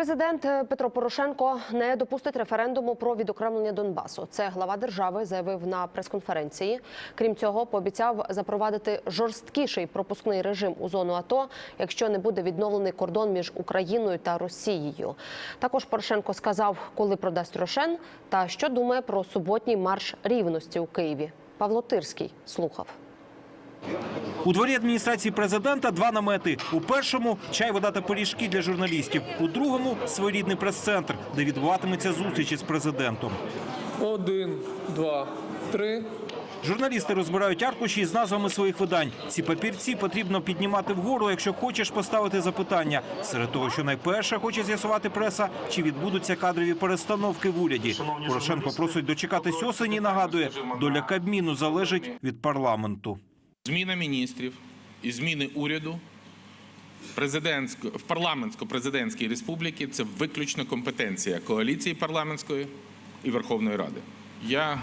Президент е, Петро Порошенко не допустить референдуму про відокремлення Донбасу. Це глава держави заявив на прес-конференції. Крім цього, пообіцяв запровадити жорсткіший пропускний режим у зону АТО, якщо не буде відновлений кордон між Україною та Росією. Також Порошенко сказав, коли продасть Рошен, та що думає про суботній марш рівності у Києві. Павло Тирський слухав. У дворі адміністрації президента два намети. У першому чай, вода та пиріжки для журналістів. У другому своєрідний прес-центр, де відбуватиметься зустріч із президентом. Один, два, три. Журналісти розбирають аркуші з назвами своїх видань. Ці папірці потрібно піднімати вгору, якщо хочеш поставити запитання. Серед того, що найперше хоче з'ясувати преса, чи відбудуться кадрові перестановки в уряді. Порошенко просить дочекатись осені. і Нагадує, доля Кабміну залежить від парламенту. Зміна міністрів і зміни уряду в парламентсько-президентській республіки це виключно компетенція коаліції парламентської і Верховної Ради. Я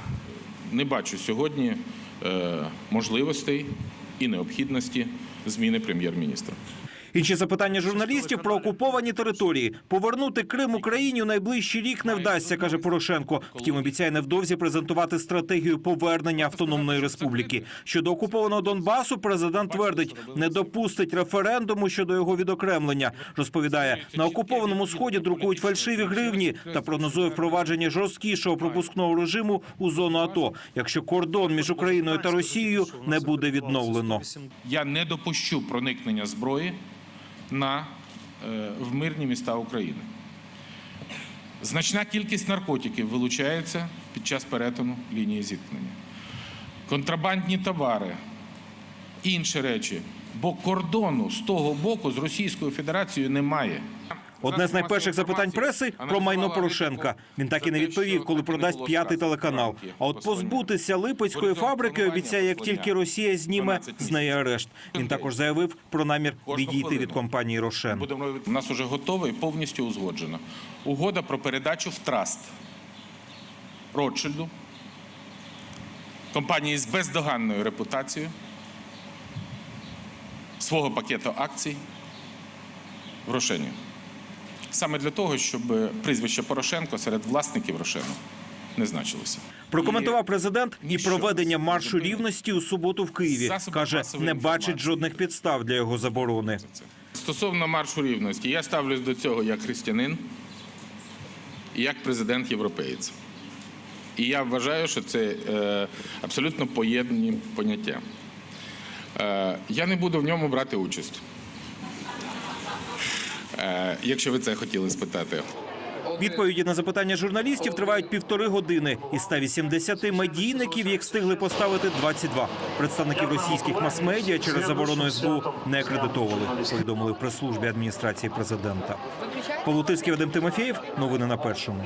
не бачу сьогодні е, можливостей і необхідності зміни прем'єр-міністра. Інші запитання журналістів про окуповані території. Повернути Крим Україні у найближчий рік не вдасться, каже Порошенко. Втім, обіцяє невдовзі презентувати стратегію повернення автономної республіки. Щодо окупованого Донбасу, президент твердить, не допустить референдуму щодо його відокремлення. Розповідає, на окупованому сході друкують фальшиві гривні та прогнозує впровадження жорсткішого пропускного режиму у зону АТО, якщо кордон між Україною та Росією не буде відновлено. Я не допущу проникнення зброї на, е, в мирні міста України. Значна кількість наркотиків вилучається під час перетину лінії зіткнення. Контрабандні товари, інші речі. Бо кордону з того боку з Російською Федерацією немає. Одне з найперших запитань преси про майно Порошенка. Він так і не відповів, коли продасть п'ятий телеканал. А от позбутися липецької фабрики обіцяє, як тільки Росія зніме з неї арешт. Він також заявив про намір відійти від компанії Рошен. У нас вже готово і повністю узгоджено. Угода про передачу в траст Ротшильду, компанії з бездоганною репутацією, свого пакету акцій в Рошені. Саме для того, щоб прізвище Порошенко серед власників Рошену не значилося. Прокоментував президент і проведення маршу рівності у суботу в Києві. Каже, не бачить жодних підстав для його заборони. Стосовно маршу рівності, я ставлюсь до цього як християнин і як президент європеєць. І я вважаю, що це е, абсолютно поєднані поняття. Е, я не буду в ньому брати участь. Е, якщо ви це хотіли спитати. Відповіді на запитання журналістів тривають півтори години. Із 180 медійників їх встигли поставити 22. Представників російських мас-медіа через заборону СБУ не акредитовували. Повідомили в прес-службі адміністрації президента. Полутиський Вадим Тимофєєв. Новини на першому.